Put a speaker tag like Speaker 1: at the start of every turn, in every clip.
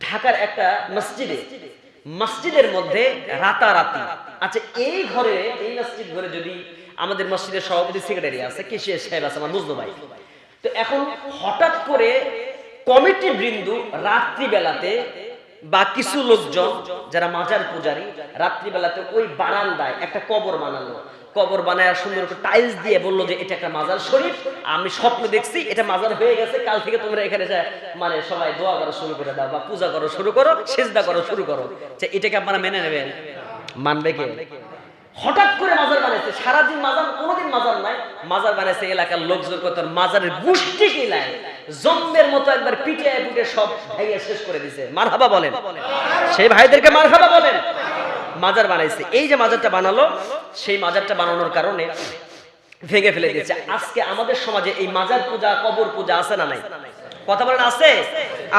Speaker 1: ঢাকার একটা মসজিদে, মসজিদের মধ্যে রাতারাতি। আচ্ছা এই ঘরে, এই মসজিদ ঘরে যদি আমাদের মসজিদের সভাপতি সেক্রেটারি আছে কেশিয়া সাহেব আছে? আমার বুঝলো ভাই। তো এখন হঠাৎ করে কমিটি বৃন্দু রাত্রিবেলাতে বা কিছু লোকজন, যারা মাজার পূজারী, রাত্রিবেলাতে ওই বারান্দায় একটা কবর বানালো। কবর বানায় সুন্দর করে টাইলস দিয়ে বলল যে, এটা একটা মাজার শরীফ, আমি স্বপ্ন দেখছি, এটা মাজার হয়ে গেছে, কাল থেকে তোমরা এখানে মানে সবাই দোয়া করা শুরু করে দাও বা পূজা করো শুরু করো, সেজদা করো শুরু করো। যে এটাকে আপনারা মেনে নেবেন? মানবে কে? হঠাৎ করে মাজার বানাইছে, সারাদিন মাজার, কোনোদিন মাজার নাই, মাজার বানাইছে, এলাকার লোকজন কত মাজারের গোষ্ঠী কিলাই জম্মের মতো একবার পিটে পিটে সব ভাইয়া শেষ করে দিছে। মারহাবা বলেন। সেই ভাইদেরকে মারহাবা বলেন। মাজার বানাইছে। এই যে মাজারটা বানালো, সেই মাজারটা বানানোর কারণে ভেঙে ফেলে দিয়েছে। আজকে আমাদের সমাজে এই মাজার পূজা, কবর পূজা আছে না নাই? কথা বলেন, আছে?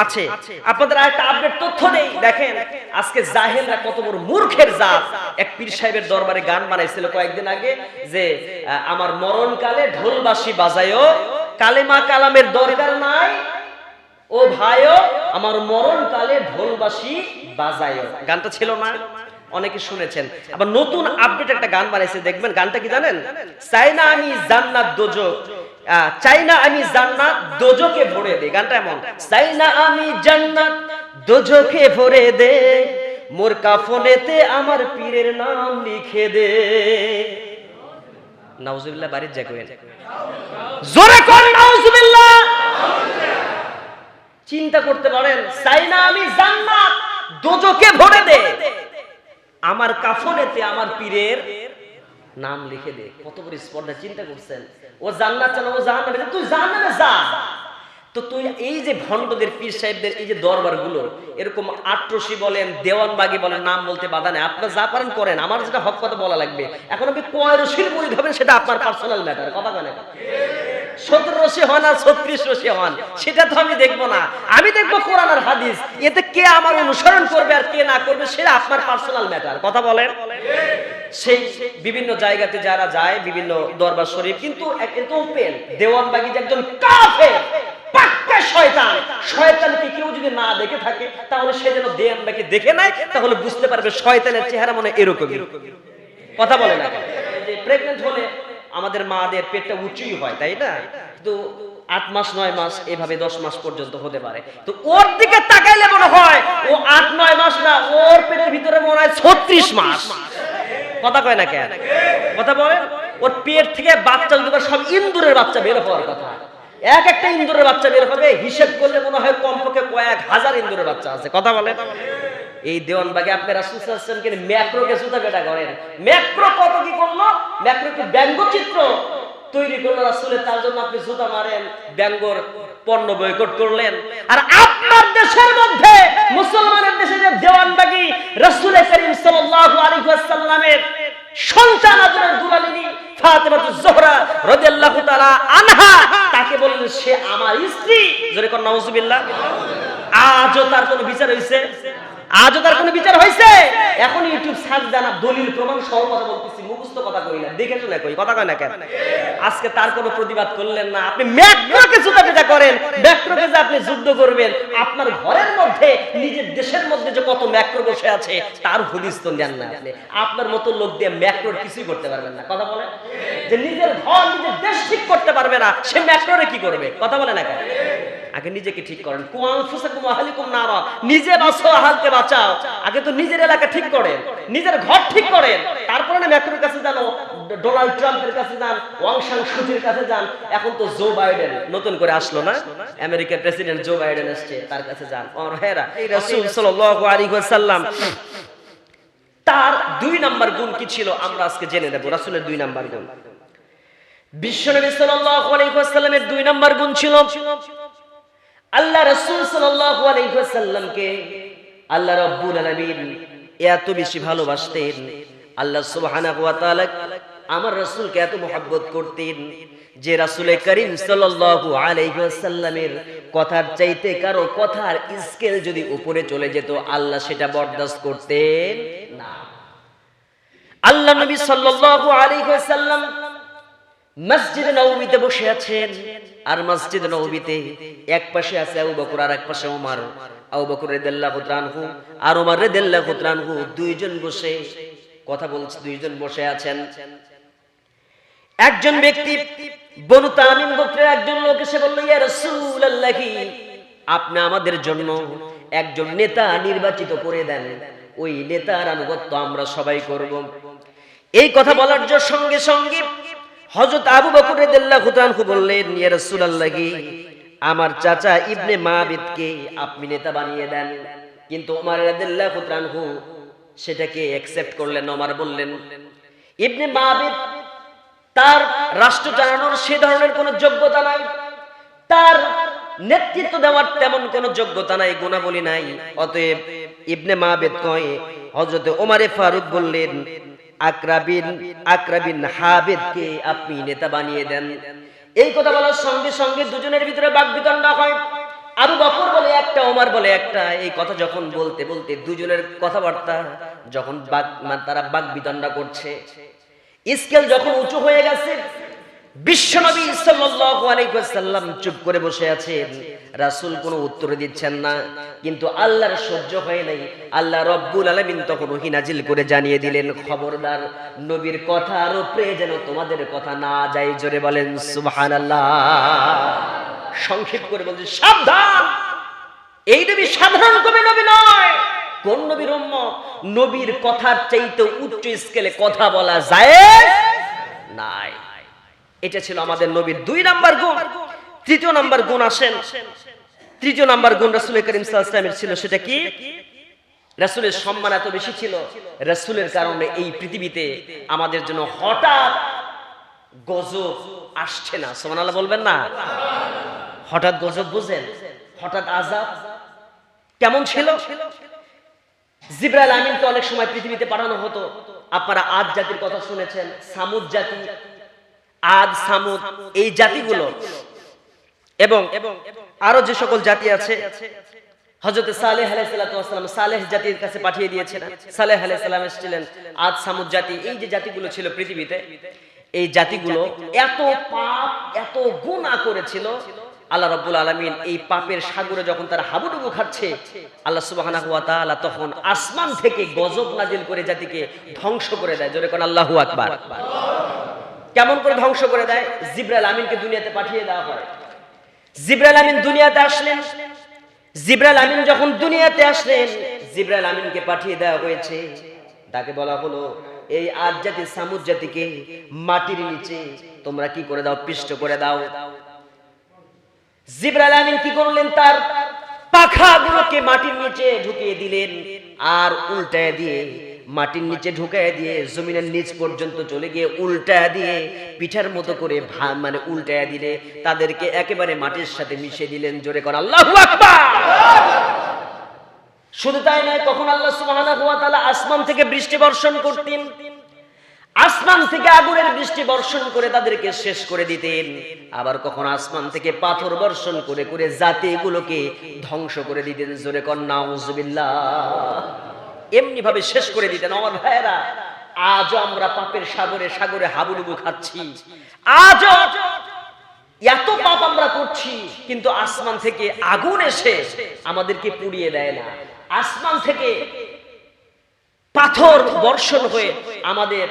Speaker 1: আছে। আপনাদের আরেকটা আপডেট তথ্য নেই দেখেন, আজকে জাহেলরা কত বড় মূর্খের জাত। এক পীর সাহেবের দরবারে গান বানাইছিল কয়েকদিন আগে যে আমার মরণকালে ঢোলবাসী বাজায়ও কালেমা কালামের দরকার নাই। ও ভাইও, আমার মরণকালে ঢোলবাসী বাজায়ও। গানটা ছিল না? অনেকে শুনেছেন। আবার নতুন আপডেট একটা গান বানাইছে, দেখবেন, গানটা কি জানেন? চাই না আমি জান্নাত দোজক চাই না আমি জান্নাত দোজকে ভরে দে। গানটা এমন চাই না আমি জান্নাত দোজকে ভরে দে, মোর কাফনেতে আমার পীরের নাম লিখে দে। নাউজুবিল্লাহ বাড়ির জাগুয়েন জোরে কর নাউজুবিল্লাহ। চিন্তা করতে পারেন চাই না আমি জান্নাত দোজকে ভরে দে। আমার কাফনেতে আমার পীরের নাম লিখে দে। কত বড় স্পর্ধা চিন্তা করছেন। ও জান্নাত চান ও জাহান্নামে তুই জাহান্নামে যা। তো তুই এই যে ভণ্ডদের, পীর সাহেবদের এই যে দরবারগুলো এরকম আট্রসি বলেন, দেওয়ানবাগি বলেন, নাম বলতে বাধা নেই। আপনার যা পারেন করেন, আমার যেটা হক কথা বলা লাগবে। এখন আপনি কয় রশির মুড়ি সেটা আপনার পার্সোনাল ম্যাটার কথা রশি হন আর ছত্রিশ রশি হন, সেটা তো আমি দেখব না। আমি দেখব কোরআন আর হাদিস, এতে কে আমার অনুসরণ করবে আর কে না করবে, সেটা আপনার পার্সোনাল ম্যাটার কথা বলেন? সেই বিভিন্ন জায়গাতে যারা যায়, বিভিন্ন দরবার শরীফ, কিন্তু ওপেন দেওয়ানবাগি যে একজন কাফের পাক্কা শয়তান। শয়তানকে কেউ যদি না দেখে থাকে, তাহলে সে যেন দেখে নাই তাহলে বুঝতে পারবে শয়তানের চেহারা মনে হয় কথা বলে না যে প্রেগনেন্ট হলে আমাদের মাদের পেটটা উঁচুই হয়, তাই না? কিন্তু আট মাস, নয় মাস, এভাবে দশ মাস পর্যন্ত হতে পারে। তো ওর দিকে তাকাইলে মনে হয়, ও আট, নয় মাস না, ওর পেটের ভিতরে মনে হয় ছত্রিশ মাস। কথা কয় না কেন? কথা বলে? ওর পেট থেকে বাচ্চা সব ইন্দুরের বাচ্চা বের হওয়ার কথা। এক একটা ইন্দুরের বাচ্চা বের হবে, হিসেব করলে মনে হয় কমপক্ষে কয়েক হাজার ইন্দুরের বাচ্চা আছে। কথা বলে? এই দেওয়ানবাগে আপনি রাসুল সাল্লামকে ম্যাক্রোকে সুতা পেটা করেন। ম্যাক্রো কত কি করল? ম্যাক্রো কি ব্যঙ্গচিত্র তৈরি করল রাসুলের, তার জন্য আপনি জুতা মারেন, ব্যঙ্গর পণ্য বয়কট করলেন। আর আপনার দেশের মধ্যে, মুসলমানের দেশে যে দেওয়ানবাগি রাসূল করিম সাল্লাল্লাহু আলাইহি ওয়াসাল্লামের সন্তান আদরের দুলালিনী ফাতেমাতুজ জোহরা রাদিয়াল্লাহু তাআলা আনহা, তাকে বললেন, সে আমার স্ত্রী। জোরে কোন নাউজুবিল্লাহ আজও তার কোনো বিচার হয়েছে আজও তার কোনো বিচার হয়েছে? এখন ইউটিউব সার্চ জানা দলিল, প্রমাণ সহ কথা বলতেছি, মুখস্থ কথা কই না, দেখে শুনে কই, কথা কয় না কেন? আজকে তার কোনো প্রতিবাদ করলেন না, আপনি ম্যাক্রোকে জুতাপিটা করেন, ম্যাক্রোকে যে আপনি যুদ্ধ করবেন, আপনার ঘরের মধ্যে, নিজের দেশের মধ্যে যে কত ম্যাক্রো বসে আছে, তার হদিস তো দেন না আপনি। আপনার মতো লোক দিয়ে ম্যাক্রোর কিছুই করতে পারবেন না, কথা বলেন? যে নিজের ঘর, নিজের দেশ ঠিক করতে পারবে না, সে ম্যাক্রোরে কি করবে, কথা বলে না কেন? আগে নিজেকে ঠিক করেন। কুয়ানফুসাকুম আহলিকুম নারা, নিজে বাঁচো, আহালকে বাঁচাও। আগে তো নিজের এলাকা ঠিক করেন নিজের ঘর ঠিক করেন তারপরে না ম্যাক্রোর কাছে যান ডোনাল্ড ট্রাম্পের কাছে যান ওয়াং সাং সুচির কাছে যান এখন তো জো বাইডেন নতুন করে আসলো না? আমেরিকার প্রেসিডেন্ট জো বাইডেন আসছে তার কাছে যান। ওর হেরা এই রাসূল সাল্লাল্লাহু আলাইহি ওয়াসাল্লাম তার দুই নাম্বার গুণ কি ছিল? আমরা আজকে জেনে নেব রাসূলের দুই নাম্বার গুণ। বিশ্বনবী সাল্লাল্লাহু আলাইহি ওয়াসাল্লামের দুই নাম্বার গুণ ছিল আল্লাহ রাসূল সাল্লাল্লাহু আলাইহি ওয়াসাল্লামকে আল্লাহ রাব্বুল আলামিন এত বেশি ভালোবাসতেন। আল্লাহ তাআলা আমার রাসূলকে এত মহব্বত করতেন যে রাসূল করিম সাল্লাল্লাহু আলাইহি ওয়াসাল্লামের কথার চাইতে কারও কথার স্কেল যদি উপরে চলে যেত, আল্লাহ সেটা বরদাস্ত করতেন না। আল্লাহ নবী সাল্লাল্লাহু আলাইহি ওয়াসাল্লাম মসজিদে নবমীতে বসে আছেন। আর মসজিদ নবমীতে এক পাশে আছে আবু বকর আর এক পাশে ওমর আবু বকর রাদিয়াল্লাহু তাআলাহু আর ওমর রাদিয়াল্লাহু তাআলাহু দুইজন বসে কথা বলছে, দুইজন বসে আছেন। একজন ব্যক্তি বনু তামিম গোত্রের একজন লোক এসে বলল, ইয়া রাসূলুল্লাহি, আপনি আমাদের জন্য একজন নেতা নির্বাচিত করে দেন। ওই নেতার আনুগত্য আমরা সবাই করব। এই কথা বলার জন্য সঙ্গে সঙ্গে হযরত আবু বকর রাদিয়াল্লাহু তাআলা বললেন, ইয়া রাসূলুল্লাহি আমার চাচা ইবনে মাবিদকে আপনি নেতা বানিয়ে দেন। কিন্তু ওমর রাদিয়াল্লাহু তাআলা সেটাকে অ্যাকসেপ্ট করলেন, ওমর বললেন, ইবনে মাবিদ তার রাষ্ট্র চালানোর সে ধরনের কোনো যোগ্যতা নাই। তার নেতৃত্ব দেওয়ার তেমন কোনো যোগ্যতা নাই, গুণাবলী নাই। অতএব ইবনে মাহবেদ কয় হজরতে ওমারে ফারুক বললেন আপনি নেতা বানিয়ে দেন। এই কথা বলার সঙ্গে সঙ্গে দুজনের ভিতরে বাকবিতণ্ডা হয়। আবু বকর বলে একটা, ওমার বলে একটা। এই কথা যখন বলতে বলতে দুজনের কথাবার্তা যখন বাক মানে তারা বাকবিতণ্ডা করছে। স্কেল যখন উঁচু হয়ে গেছে বিশ্বনবী ওয়াসাল্লাম চুপ করে বসে আছেন। রাসূল কোনো উত্তর দিচ্ছেন না, কিন্তু আল্লাহর সহ্য হয় নাই। আল্লাহ রব্বুল আলামিন তখন ওহী নাজিল করে জানিয়ে দিলেন, খবরদার, নবীর কথার উপরে যেন তোমাদের কথা না যায়, জোরে বলেন, সুবহানাল্লাহ। সংক্ষেপ করে বলছে, সাবধান! এই নবী সাধারণ কবি নবী নয়। কোন নবীর নবীর কথার চাইতে উচ্চ স্কেলে কথা বলা যায় নাই। এটা ছিল আমাদের নবীর দুই নাম্বার গুণ। তৃতীয় নাম্বার গুণ আসেন। তৃতীয় নাম্বার গুণ রাসূল করিম সাল্লাল্লাহু ছিল, সেটা কি? রাসূলের সম্মান এত বেশি ছিল, রাসূলের কারণে এই পৃথিবীতে আমাদের জন্য হঠাৎ গজব আসছে না। সুবহানাল্লাহ বলবেন না? হঠাৎ গজব বুঝেন? হঠাৎ আজাব কেমন ছিল? জিব্রাইল আমিনকে অনেক সময় পৃথিবীতে পাঠানো হতো। আপনারা আজ জাতির কথা শুনেছেন, সামুদ জাতি আদ, সামুদ, এই জাতিগুলো এবং আরও যে সকল জাতি আছে হজরত সালেহ আলাইসালাম সালেহ জাতির কাছে পাঠিয়ে দিয়েছেন। সালেহ আলাইসালাম এসেছিলেন আদ, সামুদ জাতি। এই যে জাতিগুলো ছিল পৃথিবীতে, এই জাতিগুলো এত পাপ, এত গুণা করেছিল। আল্লাহ রব্বুল আলমিন এই পাপের সাগরে যখন তারা হাবুডুবু খাচ্ছে, আল্লাহ তাআলা তখন আসমান থেকে গজব নাজিল করে জাতিকে ধ্বংস করে দেয়। জোরে কোন আল্লাহু আকবার। কেমন করে ধ্বংস করে দেয়? জিব্রাইল আমিনকে দুনিয়াতে পাঠিয়ে দেওয়া হয়। জিব্রাইল আমিন দুনিয়াতে আসলেন। জিব্রাইল আমিন যখন দুনিয়াতে আসলেন, জিব্রাইল আমিনকে পাঠিয়ে দেওয়া হয়েছে। তাকে বলা হলো, এই আজ জাতি, সামুদ জাতিকে মাটির নিচে তোমরা কি করে দাও? পিষ্ট করে দাও। জিব্রাইল আমিন কি করলেন? তার পাখাগুলোকে মাটির নিচে ঢুকিয়ে দিলেন আর উল্টায় দিয়ে মাটির নিচে ঢুকায় দিয়ে, জমিনের নিচ পর্যন্ত চলে গিয়ে উল্টায় দিয়ে, পিঠার মতো করে মানে উল্টায় দিলে তাদেরকে একেবারে মাটির সাথে মিশে দিলেন, জোরে কর, আল্লাহু শুধু তাই নয়, তখন আল্লাহ সুবহানাহু ওয়া তাআলা আসমান থেকে বৃষ্টি বর্ষণ করতেন। আসমান থেকে আগুনের বৃষ্টি বর্ষণ করে তাদেরকে শেষ করে দিতেন। আবার কখন আসমান থেকে পাথর বর্ষণ করে করে জাতিগুলোকে ধ্বংস করে দিতেন, জোরে কন্যা এমনি ভাবে শেষ করে দিতেন। আমার ভাইয়েরা, আজও আমরা পাপের সাগরে সাগরে হাবুডুবু খাচ্ছি। আজও এত পাপ আমরা করছি, কিন্তু আসমান থেকে আগুন এসে আমাদেরকে পুড়িয়ে দেয় না। আসমান থেকে পাথর বর্ষণ হয়ে আমাদের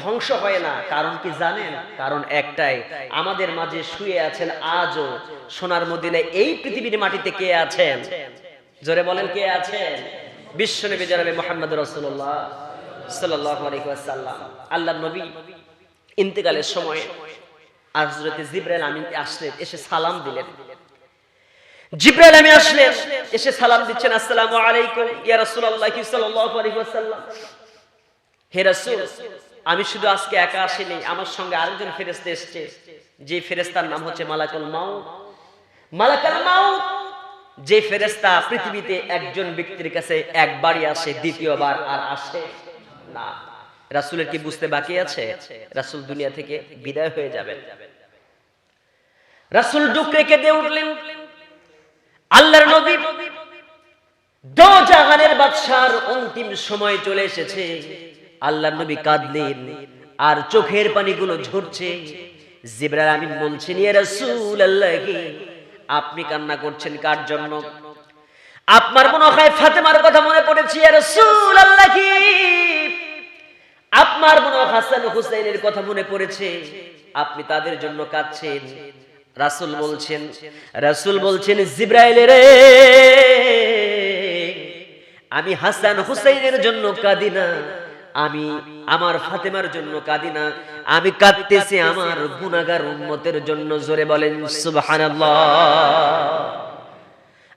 Speaker 1: ধ্বংস হয় না। কারণ কি জানেন? কারণ একটাই, আমাদের মাঝে শুয়ে আছেন আজও সোনার মদিনায় এই পৃথিবীর মাটিতে কে আছেন? জোরে বলেন কে আছেন? বিশ্ব নবী জনাবে মোহাম্মদ রসুল্লাহ আলাইহি ওয়াসাল্লাম নবী ইন্তেকালের সময় জিবরাইল আমিন আসলেন, এসে সালাম দিলেন। জিব্রাইল আমি আসলেন, এসে সালাম দিচ্ছেন আলাইকুম, ইয়া সাল্লাল্লাহু আলাইহি ওয়াসাল্লাম। হে রাসূল, আমি শুধু আজকে একা আসিনি আমার সঙ্গে আরেকজন ফেরেশতা এসেছে, যে ফেরেশতার নাম হচ্ছে মালাকুল মাউত। মালাকুল মাউত যে ফেরেশতা পৃথিবীতে একজন ব্যক্তির কাছে একবারই আসে, দ্বিতীয়বার আর আসে না। রাসূলের কি বুঝতে বাকি আছে? রাসূল দুনিয়া থেকে বিদায় হয়ে যাবেন। রাসূল ডুকরে কেঁদে উঠলেন। আল্লাহর নবী দো জাহানের বাদশার অন্তিম সময় চলে এসেছে। আল্লাহর নবী কাঁদলেন আর চোখের পানিগুলো ঝরছে। জিব্রাইল আমিন বলছেন, ইয়া রাসূলুল্লাহ আপনি কান্না করছেন কার জন্য? আপনার মনে হয় ফাতেমার কথা মনে পড়েছে আপনার মনে হাসান হুসাইনের কথা মনে পড়েছে, আপনি তাদের জন্য কাঁদছেন। রাসূল বলছেন রাসূল বলছেন, জিব্রাইল রে, আমি হাসান হুসাইনের জন্য কাঁদি না। আমি আমার ফাতেমার জন্য কাঁদি না। আমি কাঁদতেছি আমার গুনাহগার উম্মতের জন্য জোরে বলেন, সুবহানাল্লাহ।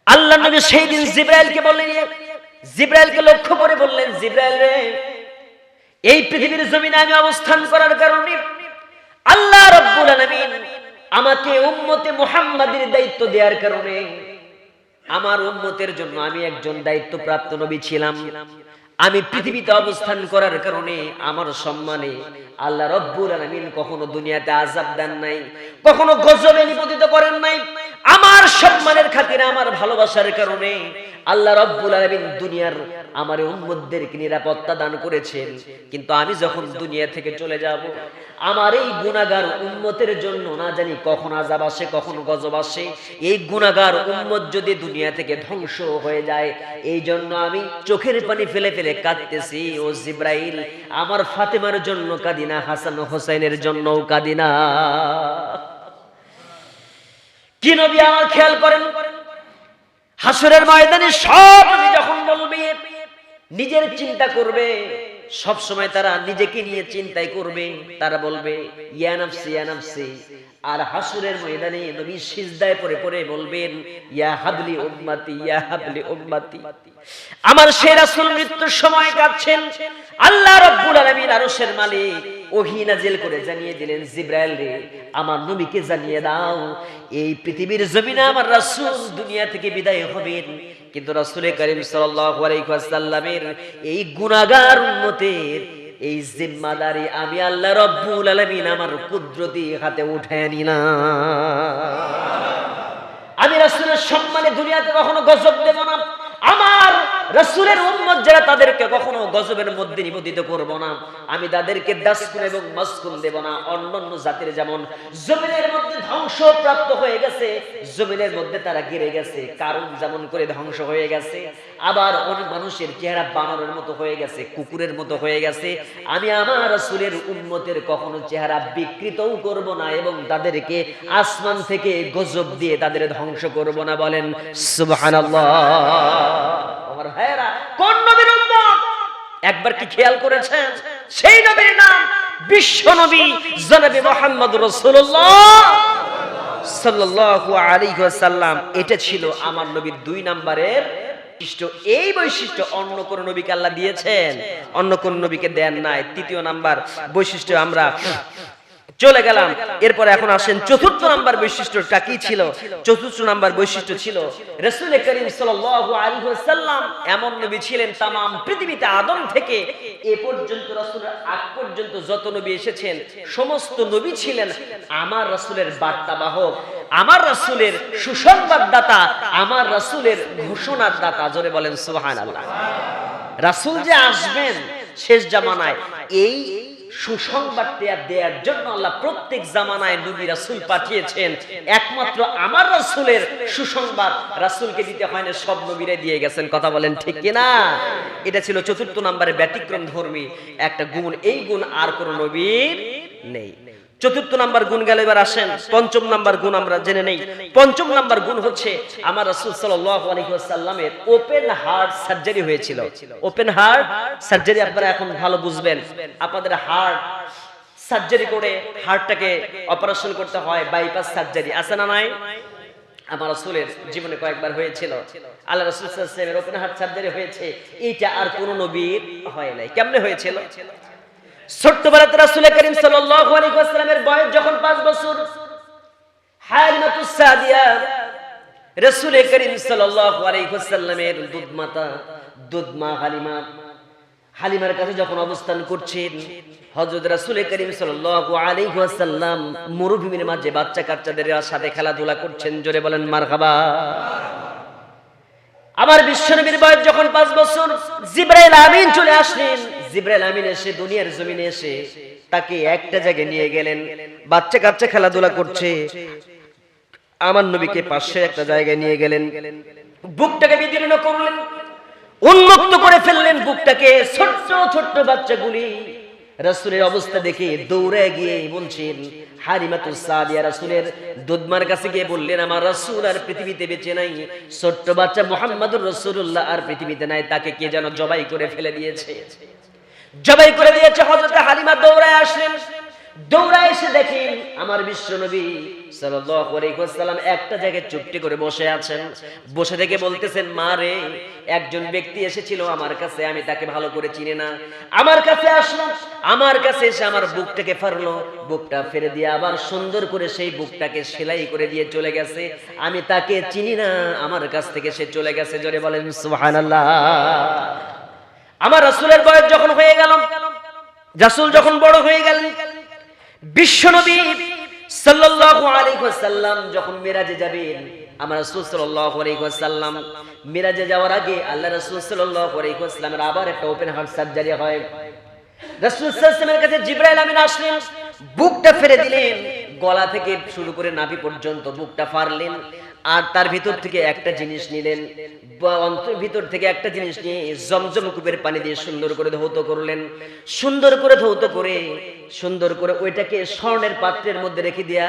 Speaker 1: আল্লাহ নবী সেই দিন জিব্রাইলকে বললেন, জিব্রাইলকে লক্ষ্য করে বললেন, জিব্রাইল রে, এই পৃথিবীর জমিনে আমি অবস্থান করার কারণে আল্লাহ রাব্বুল আলামিন আমাকে উম্মতে মুহাম্মাদের দায়িত্ব দেওয়ার কারণে আমার উম্মতের জন্য আমি একজন দায়িত্বপ্রাপ্ত নবী ছিলাম। আমি পৃথিবীতে অবস্থান করার কারণে আমার সম্মানে আল্লাহ রব্বুল আলামিন কখনো দুনিয়াতে আযাব দেন নাই, কখনো গজবে নিপতিত করেন নাই। আমার সম্মানের খাতিরে, আমার ভালোবাসার কারণে আল্লাহ রব্বুল আলামিন দুনিয়ার আমার উম্মতদেরকে নিরাপত্তা দান করেছেন। কিন্তু আমি যখন দুনিয়া থেকে চলে যাব, আমার এই গুনাহগার উম্মতের জন্য না জানি কখন আযাব আসে, কখন গজব আসে। এই গুনাহগার উম্মত যদি দুনিয়া থেকে ধ্বংস হয়ে যায়, এই জন্য আমি চোখের পানি ফেলে ফেলে কাঁদতেছি। ও জিব্রাইল, আমার ফাতেমার জন্য কাদিনা হাসান হোসেনের জন্যও কাদিনা কি নবী আমার খেয়াল করেন? হাসরের ময়দানে সব যখন বলবে, নিজের চিন্তা করবে, সব সময় তারা নিজেকে নিয়ে চিন্তাই করবে, তারা বলবে, ইয়া নাফসি ইয়া নাফসি। আর হাসুরের ময়দানে নবী সিজদায় পড়ে পড়ে বলবেন, ইয়া হাবলি উম্মতি, ইয়া হাবলি উম্মতি। আমার সেই রাসূল মৃত্যুর সময় কাঁদছেন। আল্লাহ রাব্বুল আলামিন আরশের মালিক ওহী নাজিল করে জানিয়ে দিলেন, জিব্রাইল রে, আমার নবীকে জানিয়ে দাও, এই পৃথিবীর জমিনে আমার রাসূল দুনিয়া থেকে বিদায় হবেন। কিন্তু রাসূল করিম সাল্লাল্লাহু আলাইহি ওয়াসাল্লামের এই গুনাহগার উম্মতের এই জিম্মাদারি আমি আল্লাহ রব্বুল আলামিন আমার কুদরতি হাতে উঠায় নিলাম। আমি রাসূলের সম্মানে দুনিয়াতে কখনো গজব দেব না। আমার রাসূলের যারা তাদেরকে কখনো গজবের মধ্যে নিবেদিত করব না। আমি তাদেরকে দাসকুন এবং মাসকুন দেব না। অন্যান্য জাতির যেমন জমিনের মধ্যে ধ্বংস প্রাপ্ত হয়ে গেছে, জমিনের মধ্যে তারা গিরে গেছে। কারণ যেমন করে ধ্বংস হয়ে গেছে, আবার অনেক মানুষের চেহারা বানরের মতো হয়ে গেছে, কুকুরের মতো হয়ে গেছে। আমি আমার রাসূলের উম্মতের কখনো চেহারা বিকৃতও করব না এবং তাদেরকে আসমান থেকে গজব দিয়ে তাদের ধ্বংস করব না বলেন, সুবহানাল্লাহ আমার ভাইয়েরা কোন নবীর উম্মত একবার কি খেয়াল করেছেন? সেই নবীর নাম বিশ্ব নবী জনাবি মোহাম্মদ রসুল্লাহ এটা ছিল আমার নবীর দুই নাম্বারের এই বৈশিষ্ট্য অন্য কোন নবীকে আল্লাহ দিয়েছেন? অন্য কোন নবীকে দেন নাই। তৃতীয় নাম্বার বৈশিষ্ট্য আমরা চলে গেলাম। এরপর এখন আসেন চতুর্থ নাম্বার বৈশিষ্ট্যটা কি ছিল? চতুর্থ নাম্বার বৈশিষ্ট্য ছিল, রসুল করিম ওয়াসাল্লাম এমন নবী ছিলেন তামাম পৃথিবীতে আদম থেকে। এ পর্যন্ত রাসূলের আগ পর্যন্ত যত নবী এসেছেন, সমস্ত নবী ছিলেন আমার রাসূলের বার্তাবাহক, আমার রাসূলের সুসংবাদদাতা, আমার রাসূলের ঘোষণার দাতা জোরে বলেন সুবহানাল্লাহ। রাসূল যে আসবেন শেষ জামানায়, এই সুসংবাদ দেওয়ার জন্য আল্লাহ প্রত্যেক জামানায় নবী রাসুল পাঠিয়েছেন। একমাত্র আমার রাসুলের সুসংবাদ রাসুলকে দিতে হয় না, সব নবীরা দিয়ে গেছেন। কথা বলেন ঠিক কিনা? এটা ছিল চতুর্থ নম্বরে ব্যতিক্রম ধর্মী একটা গুণ। এই গুণ আর কোন নবীর নেই। চতুর্থ নাম্বার গুণ গেল, এবার আসেন। পঞ্চম নাম্বার গুণ আমরা জেনে নেই। পঞ্চম নাম্বার গুণ হচ্ছে, আমার রাসূল সাল্লাল্লাহু আলাইহি ওয়াসাল্লামের ওপেন হার্ট সার্জারি হয়েছিল। ওপেন হার্ট সার্জারি আপনারা এখন ভালো বুঝবেন। আপনাদের হার্ট সার্জারি করে হার্টটাকে অপারেশন করতে হয় বাইপাস সার্জারি আছে না নাই? আমার রাসূলের জীবনে কয়েকবার হয়েছিল। আল্লাহ রাসূল সাল্লাল্লাহু আলাইহি ওয়াসাল্লামের ওপেন হার্ট সার্জারি হয়েছে। এইটা আর কোন নবীর হয় নাই। কেমনে হয়েছিল? ছোট্টবেলাতে রাসূল করিম ওয়াসাল্লামের বয়স যখন 5 বছর হালিমার কাছে যখন অবস্থান করছেন, হযরত রাসূল করিম ওয়াসাল্লাম মরুভূমির মাঝে বাচ্চা কাচ্চাদের সাথে খেলাধুলা করছেন। জোরে বলেন, মারহাবা। আমার বিশ্বনবীর বয়স যখন পাঁচ বছর, জিব্রাইল আমিন চলে আসলেন। জিব্রাইল আমিন এসে দুনিয়ার জমিনে এসে তাকে একটা জায়গায় নিয়ে গেলেন। বাচ্চা কাচ্চা খেলাধুলা করছে। আমার নবীকে পাশে একটা জায়গায় নিয়ে গেলেন। বুকটাকে বিদীর্ণ করলেন। উন্মুক্ত করে ফেললেন বুকটাকে। ছোট্ট ছোট্ট বাচ্চাগুলি রাসূলের অবস্থা দেখে দৌড়ে গিয়ে বলছেন হারিমাতুস সাদিয়া রাসূলের দুধমার কাছে গিয়ে বললেন, আমার রাসূল আর পৃথিবীতে বেঁচে নাই। ছোট্ট বাচ্চা মুহাম্মাদুর রাসূলুল্লাহ আর পৃথিবীতে নাই। তাকে কে যেন জবাই করে ফেলে দিয়েছে? জবাই করে দিয়েছে হযরত হালিমা, দৌড়ায় আসলেন। দৌড়ায় এসে দেখেন আমার বিশ্ব নবী ওয়াসাল্লাম একটা জায়গায় চুপটি করে বসে আছেন। বসে থেকে বলতেছেন, মা রে, একজন ব্যক্তি এসেছিল আমার কাছে, আমি তাকে ভালো করে চিনি না। আমার কাছে আসলো, আমার কাছে এসে আমার বুকটাকে ফারলো। বুকটা ফেরে দিয়ে আবার সুন্দর করে সেই বুকটাকে সেলাই করে দিয়ে চলে গেছে। আমি তাকে চিনি না, আমার কাছ থেকে সে চলে গেছে। জোরে বলেন, সুবহানাল্লাহ। আমার রাসূলের বয়স যখন হয়ে গেল, রাসূল যখন বড় হয়ে বিশ্বনবী সাল্লাল্লাহু আলাইহি ওয়াসাল্লাম যখন মিরাজে যাবেন, আমার যাওয়ার আগে আল্লাহ আবার একটা ওপেন হার্ট সার্জারি হয়। কাছে জিবরাইল আমিন আসলেন, বুকটা ফেলে দিলেন, গলা থেকে শুরু করে নাভি পর্যন্ত বুকটা ফাড়লেন। আর তার ভিতর থেকে একটা জিনিস নিলেন। ভিতর থেকে একটা জিনিস নিয়ে জমজম কূপের পানি দিয়ে সুন্দর করে ধৌত করলেন। সুন্দর করে ধৌত করে, সুন্দর করে ওইটাকে স্বর্ণের পাত্রের মধ্যে রেখে দিয়া,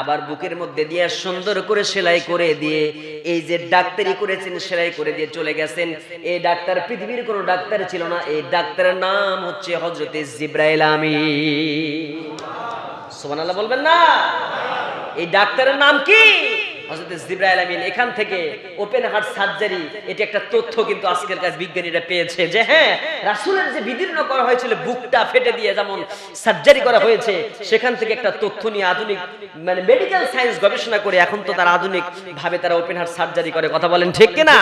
Speaker 1: আবার বুকের মধ্যে দিয়া সুন্দর করে সেলাই করে দিয়ে, এই যে ডাক্তারি করেছেন, সেলাই করে দিয়ে চলে গেছেন। এই ডাক্তার, পৃথিবীর কোনো ডাক্তার ছিল না। এই ডাক্তারের নাম হচ্ছে হজরতে জিব্রাইল আমি সুবহানাল্লাহ বলবেন না? এই ডাক্তারের নাম কি? এখান থেকে ওপেন হার্ট সার্জারি এটি একটা তথ্য কিন্তু আজকের বিজ্ঞানীরা পেয়েছে যে হ্যাঁ রাসুলের যে বিদীর্ণ করা হয়েছিল, বুকটা ফেটে দিয়ে যেমন সার্জারি করা হয়েছে, সেখান থেকে একটা তথ্য নিয়ে আধুনিক মানে মেডিকেল সায়েন্স গবেষণা করে এখন তো তারা আধুনিক ভাবে তারা ওপেন হার্ট সার্জারি করে। কথা বলেন ঠিক কিনা?